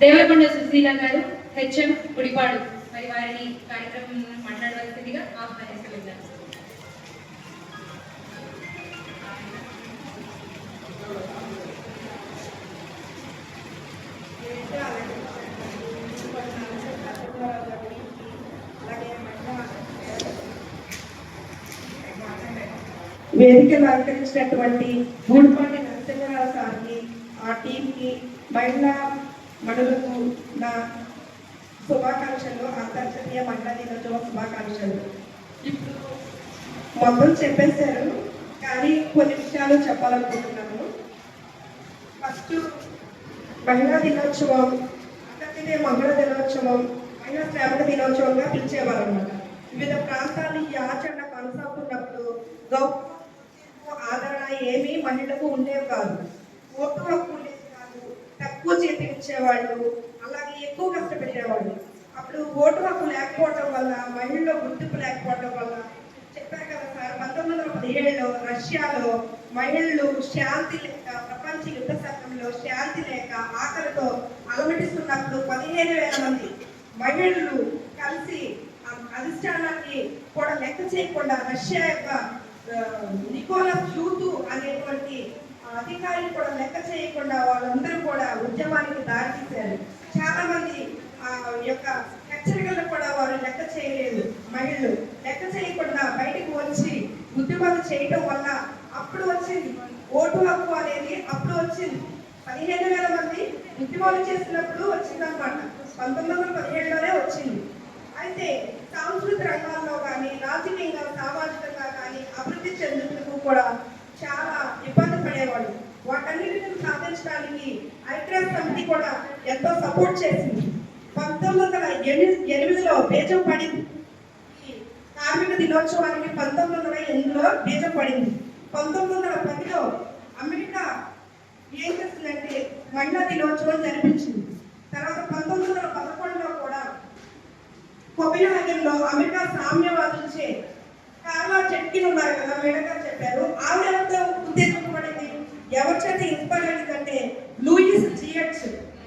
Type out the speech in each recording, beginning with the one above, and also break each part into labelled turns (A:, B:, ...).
A: దేవరకొండ సుశీల గారు హెచ్ఎం గుడిపాడు. మరి వారిని కార్యక్రమం మాట్లాడవలసిందిగా ఆహ్వానిస్తున్నాను
B: వేదికలు అలంకరించినటువంటి గూడిపాటి నరసింహరావు సార్కి ఆ టీంకి మహిళా మడులకు నా శుభాకాంక్షలు అంతర్జాతీయ మహిళా దినోత్సవ శుభాకాంక్షలు. ఇప్పుడు మొత్తం చెప్పేశారు కానీ కొన్ని విషయాలు చెప్పాలనుకుంటున్నాను. ఫస్ట్ మహిళా దినోత్సవం అంతర్జాతీయ మహిళా దినోత్సవం మహిళా శ్రామిక దినోత్సవంగా పిలిచేవారు అనమాట వివిధ ప్రాంతాలు ఈ ఆచరణ కొనసాగుతున్నప్పుడు గౌరవ ఆదరణ ఏమీ మహిళలకు ఉండేవి కాదు. ఓటు హక్కు కాదు తక్కువ చేతికి ఇచ్చేవాళ్ళు అలాగే ఎక్కువ కష్టపెట్టేవాళ్ళు అప్పుడు ఓటు హక్కు లేకపోవడం వల్ల మహిళల్లో గుర్తింపు లేకపోవడం వల్ల చెప్పారు కదా సార్ పంతొమ్మిది వందల పదిహేడులో రష్యాలో మహిళలు శాంతి లేక ప్రపంచ యుద్ధ సంఘంలో శాంతి లేక ఆకలితో అలమటిస్తున్నప్పుడు పదిహేను వేల మంది మహిళలు కలిసి ఆ అధిష్టానాన్ని కూడా లెక్క చేయకుండా రష్యా యొక్క నికోలస్ యూతు అనేటువంటి అధికారిని కూడా లెక్క చేయకుండా వాళ్ళందరూ కూడా ఉద్యమానికి దారితీశారు చాలా మంది ఆ యొక్క హెచ్చరికలను కూడా వారు లెక్క చేయలేదు. మహిళలు లెక్క చేయకుండా బయటకు వచ్చి ఉద్యమాలు చేయటం వల్ల అప్పుడు వచ్చింది ఓటు హక్కు అనేది అప్పుడు వచ్చింది. పదిహేను వేల మంది ఉద్యమాలు చేసినప్పుడు వచ్చిందనమాట పంతొమ్మిది వందల పదిహేడులోనే వచ్చింది. అయితే సాంస్కృతిక రంగాల్లో కానీ రాజకీయంగా సామాజికంగా కానీ అభివృద్ధి చెందుటకు కూడా చాలా ఇబ్బంది పడేవాళ్ళు వాటన్నిటిని సాధించడానికి మహిళా సమితి కూడా ఎంతో సపోర్ట్ చేసింది. పంతొమ్మిది వందల ఎనిమిది ఎనిమిదిలో బీజం పడింది. కార్మిక దినోత్సవానికి పంతొమ్మిది వందల ఎనిమిదిలో బీజం పడింది. పంతొమ్మిది వందల పదిలో అమెరికా ఏం చేస్తుందంటే మహిళా దినోత్సవం జరిపించింది. తర్వాత పంతొమ్మిది వందల పదకొండులో కూడా కొపెన్హాగన్లో అమెరికా సామ్యవాదులచే కార్లా చెట్కిన్ ఉన్నారు కదా మేడం చెప్పారు. ఆవిడ ఎవరితో ఉత్తేజింపబడింది ఎవరి చేత ఇన్స్పైర్ అయిందంటే లూయిస్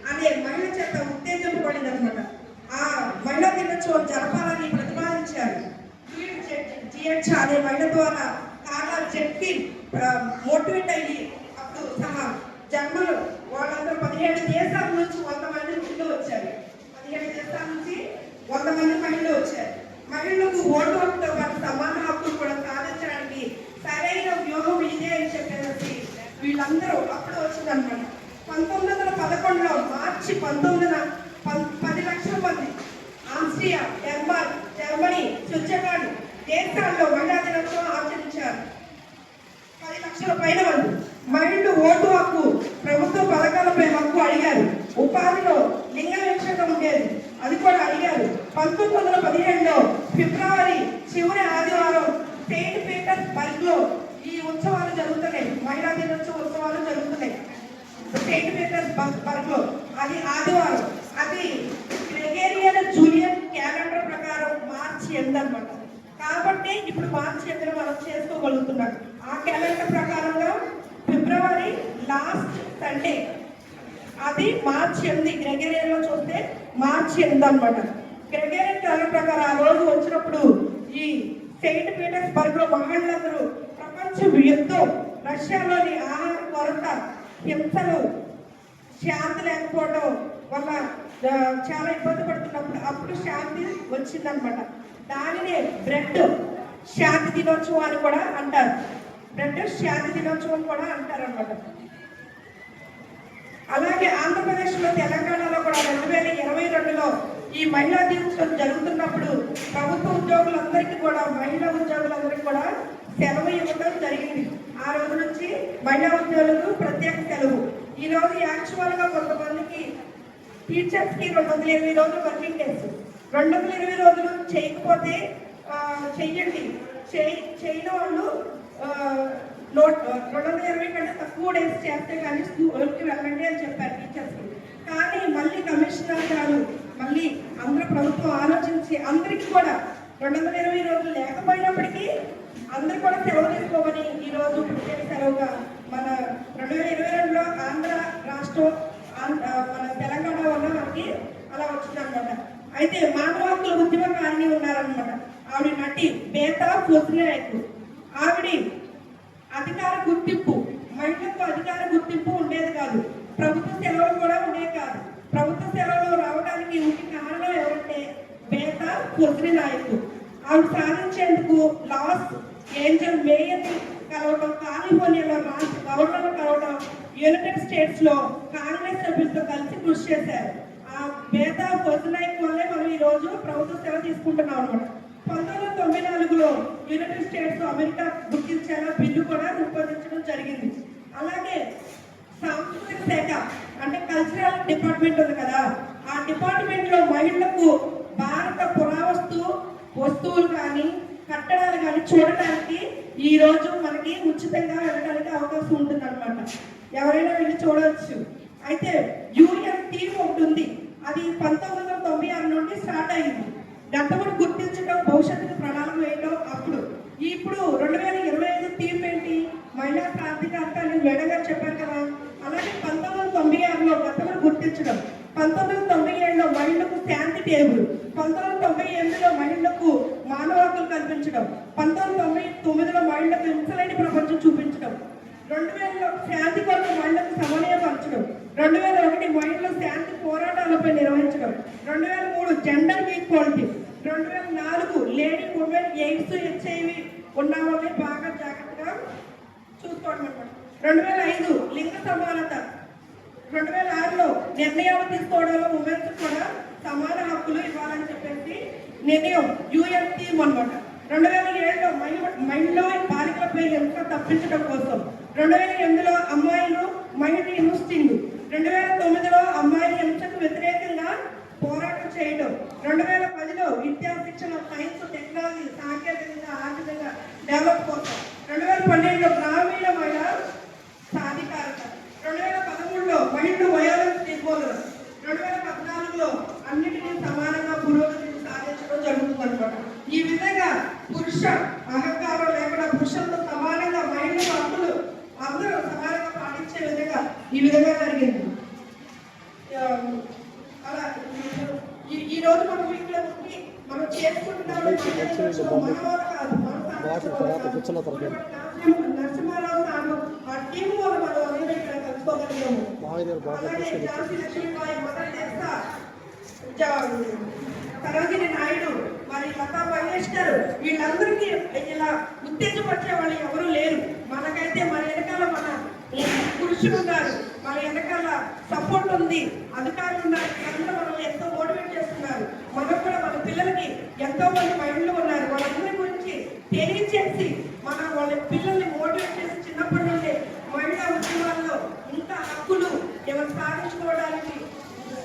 B: అనే మహిళ చేత ఉత్తేజింపబడింది అనమాట ఆ మహిళా దినోత్సవం జరపాలని ప్రతిపాదించారు. జిహెచ్ అనే మహిళ ద్వారా చాలా చెప్పి మోటివేట్ అయ్యి అప్పుడు తమ జన్మలు వాళ్ళందరూ పదిహేడు దేశాల నుంచి వంద మంది మహిళలు వచ్చారు. పదిహేడు దేశాల నుంచి వంద మంది మహిళలు వచ్చారు మహిళలకు ఓటు హక్కుతో పాటు సమాన హక్కులు కూడా సాధించడానికి సరైన వ్యూహం ఇదే అని చెప్పేసి వీళ్ళందరూ అప్పుడు వచ్చిందనమాట పంతొమ్మిది వందల పదకొండులో మార్చి పంతొమ్మిదిన పది లక్షల మంది. ఆస్ట్రియా డెన్మార్క్ జర్మనీ స్విట్జర్లాండ్ దేశాల్లో మహిళా దినోత్సవం ఆచరించారు. పది లక్షల పైన మంది. మహిళలు ఓటు హక్కు ప్రభుత్వ పథకాలపై హక్కు అడిగారు ఉపాధిలో లింగ వివక్షత ఉండేది అది కూడా అడిగారు పంతొమ్మిది వందల పదిహేడులో ఫిబ్రవరి చివరి ఆదివారం సెయింట్ పీటర్స్ బర్గ్లో ఈ ఉత్సవాలు జరుగుతున్నాయి మహిళా దినోత్సవ ఉత్సవాలు జరుగుతున్నాయి సెయింట్ పీటర్స్ బర్గ్లో అది ఆదివారం అది గ్రెగేరియన్ జూలియన్ క్యాలెండర్ ప్రకారం మార్చి ఎనిమిది అనమాట కాబట్టి ఇప్పుడు మనం చేసుకోగలుగుతున్నాం ఆ క్యాలెండర్ ప్రకారంగా ఫిబ్రవరి లాస్ట్ సండే అది మార్చి ఎనిమిది. గ్రెగేరియన్లో చూస్తే మార్చి ఎనిమిది అనమాట గ్రెగేరియన్ క్యాలెండర్ ప్రకారం ఆ రోజు వచ్చినప్పుడు ఈ సెయింట్ పీటర్స్బర్గ్లో మహిళలందరూ ప్రపంచ యుద్ధం రష్యాలోని ఆహార కొరత హింసలు శాంతి లేకపోవడం వల్ల చాలా ఇబ్బంది పడుతున్నప్పుడు అప్పుడు శాంతి వచ్చిందనమాట దానినే బ్రెడ్ శాంతి దినోత్సవం అని కూడా అంటారు. అంటే శాంతి దినోత్సవం కూడా అంటారు అనమాట అలాగే ఆంధ్రప్రదేశ్లో తెలంగాణలో కూడా రెండు వేల ఇరవై రెండులో ఈ మహిళా దినోత్సవం జరుగుతున్నప్పుడు ప్రభుత్వ ఉద్యోగులందరికీ కూడా మహిళా ఉద్యోగులందరికీ కూడా సెలవు ఇవ్వడం జరిగింది. ఆ రోజు నుంచి మహిళా ఉద్యోగులకు ప్రత్యేక సెలవు. ఈ రోజు యాక్చువల్గా కొంతమందికి టీచర్స్కి రెండు వందల ఇరవై రోజులు వర్కింగ్ డేస్. రెండు వందల ఇరవై రోజులు చేయకపోతే చెయ్యండి. చేయని వాళ్ళు రెండు వందల ఇరవై కంటే తక్కువ డేస్ చేస్తే కానీ స్కూల్కి వెళ్ళండి అని చెప్పారు టీచర్స్కి కానీ మళ్ళీ కమిషనర్ గారు మళ్ళీ అందరూ ప్రభుత్వం ఆలోచించి అందరికీ కూడా రెండు వందల ఇరవై రోజులు లేకపోయినప్పటికీ అందరూ కూడా సెలవు తీసుకోమని ఈ రోజు ప్రత్యేక సెలవుగా మన రెండు వేల ఇరవై రెండులో ఆంధ్ర రాష్ట్రం ఆంధ్ర- మన తెలంగాణ వల్ల అయితే మానవ హక్కుల ఉద్యమకారిణి ఉన్నారనమాట ఆవిడ నటి బేతా ఫోసినాయక్ ఆవిడ అధికార గుర్తింపు మహిళలకు అధికార గుర్తింపు ఉండేది కాదు. ప్రభుత్వ సెలవులు కూడా ఉండేవి కాదు. ప్రభుత్వ సెలవులు రావడానికి ఇంటి కారణం ఎవరంటే బేత కొద్రి నాయకులు. ఆవిడ సాధించేందుకు లాస్ ఏంజల్ మేయర్ని కలవడం కాలిఫోర్నియాలో రాష్ట్ర గవర్నర్ కలవడం యునైటెడ్ స్టేట్స్లో కాంగ్రెస్ సభ్యులతో కలిసి కృషి చేశారు. ఆ బేత కొద్రి నాయక్ వల్లే మనం ఈ రోజు ప్రభుత్వ సేవ తీసుకుంటున్నాం అనమాట తొంభై నాలుగులో యునైటెడ్ స్టేట్స్ అమెరికా గుర్తించేలా బిల్లు కూడా రూపొందించడం జరిగింది. అలాగే సాంస్కృతిక శాఖ అంటే కల్చరల్ డిపార్ట్మెంట్ ఉంది కదా ఆ డిపార్ట్మెంట్లో మహిళలకు భారత పురావస్తు వస్తువులు కానీ కట్టడాలు కానీ చూడటానికి ఈ రోజు మనకి ఉచితంగా వెళ్ళడానికి అవకాశం ఉంటుంది అనమాట ఎవరైనా వెళ్ళి చూడవచ్చు. అయితే యూఎన్ టీమ్ ఒకటి ఉంది. అది పంతొమ్మిది వందల తొంభై ఆరు నుండి స్టార్ట్ అయింది. గతమును గుర్తించడం భవిష్యత్తుకు ప్రణాళిక వేయడం అప్పుడు. ఇప్పుడు రెండు వేల ఇరవై ఐదు టీం ఏంటి? మహిళా సాధికారత అని మేడం కదా. అలాగే పంతొమ్మిది వందల తొంభై ఆరులో గతమును గుర్తించడం పంతొమ్మిది వందల తొంభై ఏడులో మహిళలకు శాంతి టేబుల్ పంతొమ్మిది వందల తొంభై ఎనిమిదిలో మహిళలకు మానవ హక్కులు కల్పించడం పంతొమ్మిది తొంభై తొమ్మిదిలో మహిళలకు హింసలేని ప్రపంచం చూపించడం రెండు వేలలో శాంతి కొరకు మహిళలకు సమన్వయపరచడం రెండు వేల ఒకటి మహిళలు శాంతి పోరాటాలపై నిర్వహించడం రెండు వేల మూడు gender equality AIIMS AIDS HIV ఉన్న వాళ్ళని బాగా జాగ్రత్తగా చూసుకోవడం అనమాట రెండు వేల ఐదు లింగ సమానత. రెండు వేల ఆరులో నిర్ణయాలు తీసుకోవడంలో ఉమెన్స్ కూడా సమాన హక్కులు ఇవ్వాలని చెప్పేసి నిర్ణయం యుఎన్ థీమ్ అనమాట రెండు వేల ఏడులో మహిళ మహిళ బాలికలపై హింస తప్పించడం కోసం. రెండు వేల ఎనిమిదిలో అమ్మాయిలు మహిళ యూనివర్సిటీలు రెండు వేల తొమ్మిదిలో అమ్మాయిల హింసకు వ్యతిరేకంగా పోరాటం చేయడం. రెండు వేల పదిలో విద్యా శిక్షణ సైన్స్ టెక్నాలజీ సాంకేతికంగా ఆర్థికంగా డెవలప్ కోసం రెండు వేల పన్నెండులో గ్రామీణ మహిళ సాధికారత రెండు వేల పదమూడులో మహిళలు వయోలెన్స్ నిర్మూలన రెండు వేల పద్నాలుగులో అన్నిటినీ సమానంగా పురోగతి సాధించడం జరుగుతుందన్నమాట ఈ విధంగా పురుష అహంకారం లేకుండా పురుషులతో సమానంగా మహిళలు హక్కులు అందరూ సమానంగా పాటించే విధంగా ఈ విధంగా జరిగింది ఆ, అలా ఈ- ఈ రోజు మనం ఇక్కడ ఉండి మనం చేసుకుంటున్నాం మన వాళ్ళు కాదు మన
C: వాటర్ తర్వాత కూర్చున్న తర్వాత.
B: నరసింహారావు సార్లు ఆ టీం వాళ్ళు మనం ఇక్కడ కలుసుకోగలిగాము
C: మామయ్య దగ్గర బాగా
B: అలాగే సరోజిని నాయుడు మరి లతా మంగేష్కర్ వీళ్ళందరికీ ఇలా ఉత్తేజపరిచే వాళ్ళు ఎవరు లేరు మనకైతే మన వెనకాల మన పురుషులు ఉన్నారు మన వెనకాల సపోర్ట్ ఉంది అధికారులు ఉన్నారు అందరూ మనల్ని ఎంతో మోటివేట్ చేస్తున్నారు మనకు పిల్లలకి ఎంతో మంది మహిళలు ఉన్నారు. వాళ్ళందరి గురించి తెలియచేసి మన వాళ్ళ పిల్లల్ని మోటివేట్ చేసి చిన్నప్పటి నుండి మహిళా ఉద్యమాల్లో ఇంకా హక్కులు ఎవరు సాధించుకోవడానికి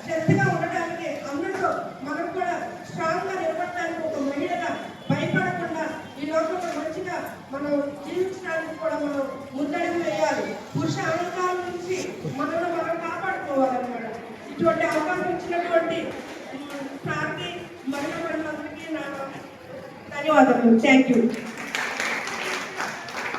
B: శ్రద్ధగా ఉండడానికి అందరిలో మనం కూడా స్ట్రాంగ్గా నిలబడటానికి ఒక మహిళగా భయపడకుండా ఈ లోకంలో మంచిగా మనం జీవించడానికి కూడా మనం ముందడుగు వేయాలి. పురుష అహంకారం నుంచి మనల్ని మనం కాపాడుకోవాలన్నమాట. ఇటువంటి అవకాశం ఇచ్చినటువంటి Thank you.